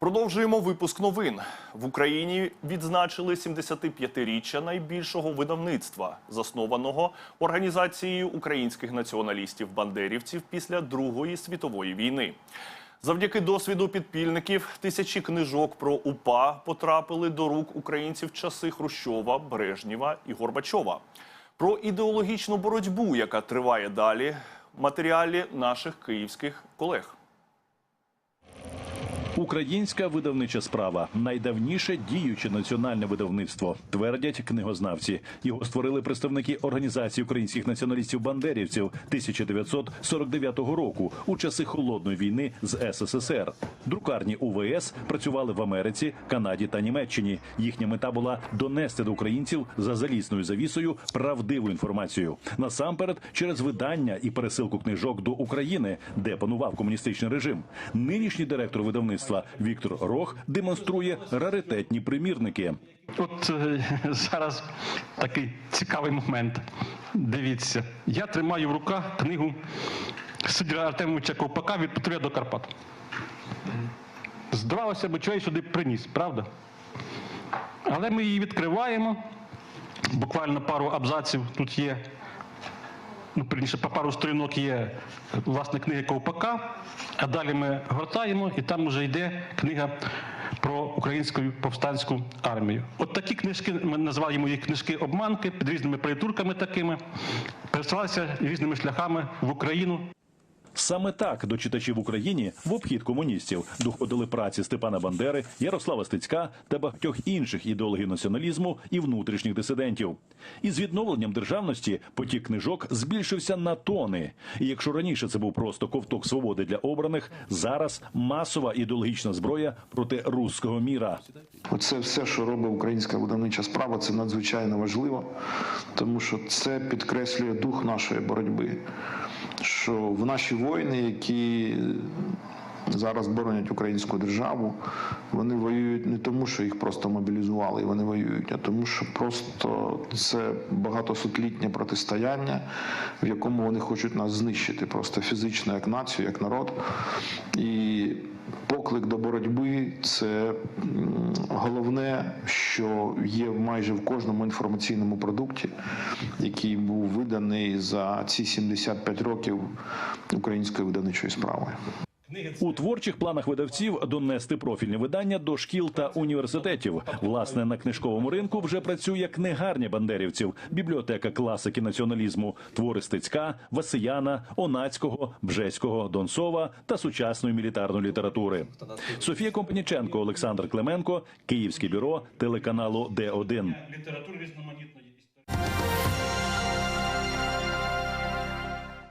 Продовжуємо випуск новин. В Україні відзначили 75-річчя найбільшого видавництва, заснованого організацією українських націоналістів-бандерівців після Другої світової війни. Завдяки досвіду підпільників тисячі книжок про УПА потрапили до рук українців часи Хрущова, Брежнєва і Горбачова. Про ідеологічну боротьбу, яка триває далі, матеріалі наших київських колег. Українська видавнича справа найдавніше діюче національне видавництво, твердять книгознавці. Його створили представники організації українських націоналістів-бандерівців 1949 року у часи холодної війни з СССР. Друкарні УВС працювали в Америці, Канаді та Німеччині. Їхня мета була донести до українців за залізною завісою правдиву інформацію. Насамперед, через видання і пересилку книжок до України, де панував комуністичний режим. Нинішній директор видавництва Віктор Рох демонструє раритетні примірники. От е, зараз такий цікавий момент. Дивіться, я тримаю в руках книгу Сидора Артемовича Ковпака від Петря до Карпат. Здавалося б, я сюди приніс, правда? Але ми її відкриваємо. Буквально пару абзаців тут є. Ну, приміше, по пару сторінок є власне книги Ковпака, а далі ми гортаємо, і там вже йде книга про українську повстанську армію. От такі книжки, ми називаємо їх книжки обманки під різними притурками такими, пересувалися різними шляхами в Україну. Саме так до читачів в Україні в обхід комуністів доходили праці Степана Бандери, Ярослава Стецька та багатьох інших ідеологів націоналізму і внутрішніх дисидентів. Із відновленням державності потік книжок збільшився на тони. І якщо раніше це був просто ковток свободи для обраних, зараз масова ідеологічна зброя проти руського міра. Оце все, що робить українська видавнича справа, це надзвичайно важливо, тому що це підкреслює дух нашої боротьби. Що в наші воїни, які зараз боронять українську державу, вони воюють не тому, що їх просто мобілізували, вони воюють, а тому, що просто це багатосотлітнє протистояння, в якому вони хочуть нас знищити, просто фізично як націю, як народ. І поклик до боротьби це головне, що є майже в кожному інформаційному продукті, який був виданий за ці 75 років української видавничої справи. У творчих планах видавців донести профільні видання до шкіл та університетів. Власне, на книжковому ринку вже працює книгарня бандерівців, бібліотека класики націоналізму, твори Стецька, Васияна, Онацького, Бжеського, Донцова та сучасної мілітарної літератури. Софія Компаніченко, Олександр Клименко, Київське бюро телеканалу Д1. Літератури різноманітної.